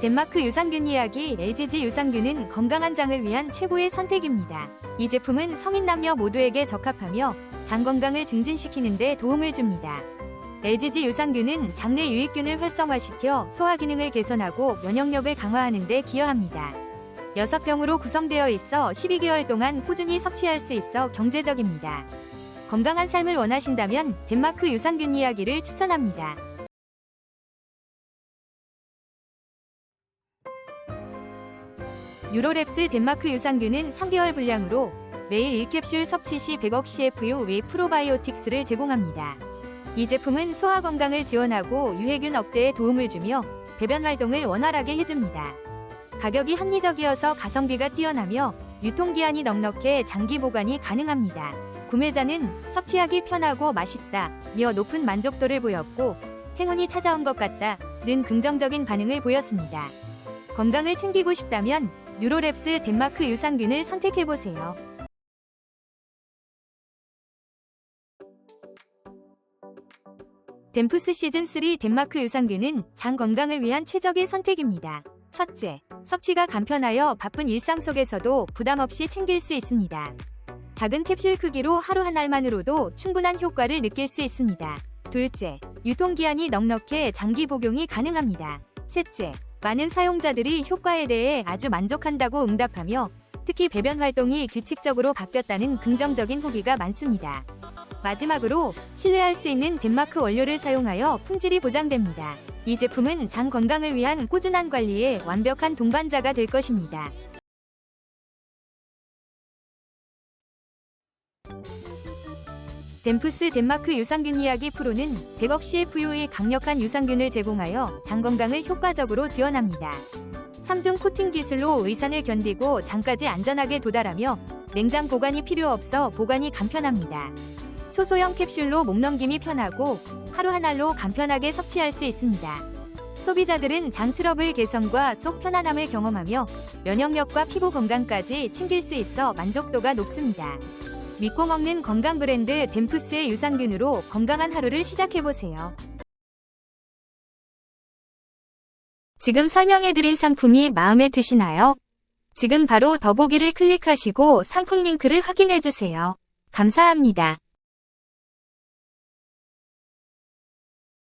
덴마크 유산균 이야기 LGG 유산균은 건강한 장을 위한 최고의 선택입니다. 이 제품은 성인 남녀 모두에게 적합하며 장 건강을 증진시키는 데 도움을 줍니다. LGG 유산균은 장내 유익균을 활성화시켜 소화 기능을 개선하고 면역력을 강화하는 데 기여합니다. 6병으로 구성되어 있어 12개월 동안 꾸준히 섭취할 수 있어 경제적입니다. 건강한 삶을 원하신다면 덴마크 유산균 이야기를 추천합니다. 유로랩스 덴마크 유산균은 3개월 분량으로 매일 1캡슐 섭취 시 100억 CFU 외 프로바이오틱스를 제공합니다. 이 제품은 소화 건강을 지원하고 유해균 억제에 도움을 주며 배변 활동을 원활하게 해줍니다. 가격이 합리적이어서 가성비가 뛰어나며 유통기한이 넉넉해 장기 보관이 가능합니다. 구매자는 섭취하기 편하고 맛있다며 높은 만족도를 보였고 행운이 찾아온 것 같다는 긍정적인 반응을 보였습니다. 건강을 챙기고 싶다면 유로랩스 덴마크 유산균을 선택해보세요. 덴푸스 시즌3 덴마크 유산균은 장 건강을 위한 최적의 선택입니다. 첫째, 섭취가 간편하여 바쁜 일상 속에서도 부담 없이 챙길 수 있습니다. 작은 캡슐 크기로 하루 한 알만으로도 충분한 효과를 느낄 수 있습니다. 둘째, 유통기한이 넉넉해 장기 복용이 가능합니다. 셋째, 많은 사용자들이 효과에 대해 아주 만족한다고 응답하며 특히 배변 활동이 규칙적으로 바뀌었다는 긍정적인 후기가 많습니다. 마지막으로 신뢰할 수 있는 덴마크 원료를 사용하여 품질이 보장됩니다. 이 제품은 장 건강을 위한 꾸준한 관리에 완벽한 동반자가 될 것입니다. 덴푸스 덴마크 유산균 이야기 프로는 100억 CFU의 강력한 유산균을 제공하여 장 건강을 효과적으로 지원합니다. 3중 코팅 기술로 의산을 견디고 장까지 안전하게 도달하며 냉장 보관이 필요 없어 보관이 간편합니다. 초소형 캡슐로 목 넘김이 편하고 하루 한 알로 간편하게 섭취할 수 있습니다. 소비자들은 장 트러블 개선과 속 편안함을 경험하며 면역력과 피부 건강까지 챙길 수 있어 만족도가 높습니다. 믿고 먹는 건강 브랜드 덴푸스의 유산균으로 건강한 하루를 시작해보세요. 지금 설명해드린 상품이 마음에 드시나요? 지금 바로 더보기를 클릭하시고 상품 링크를 확인해주세요. 감사합니다.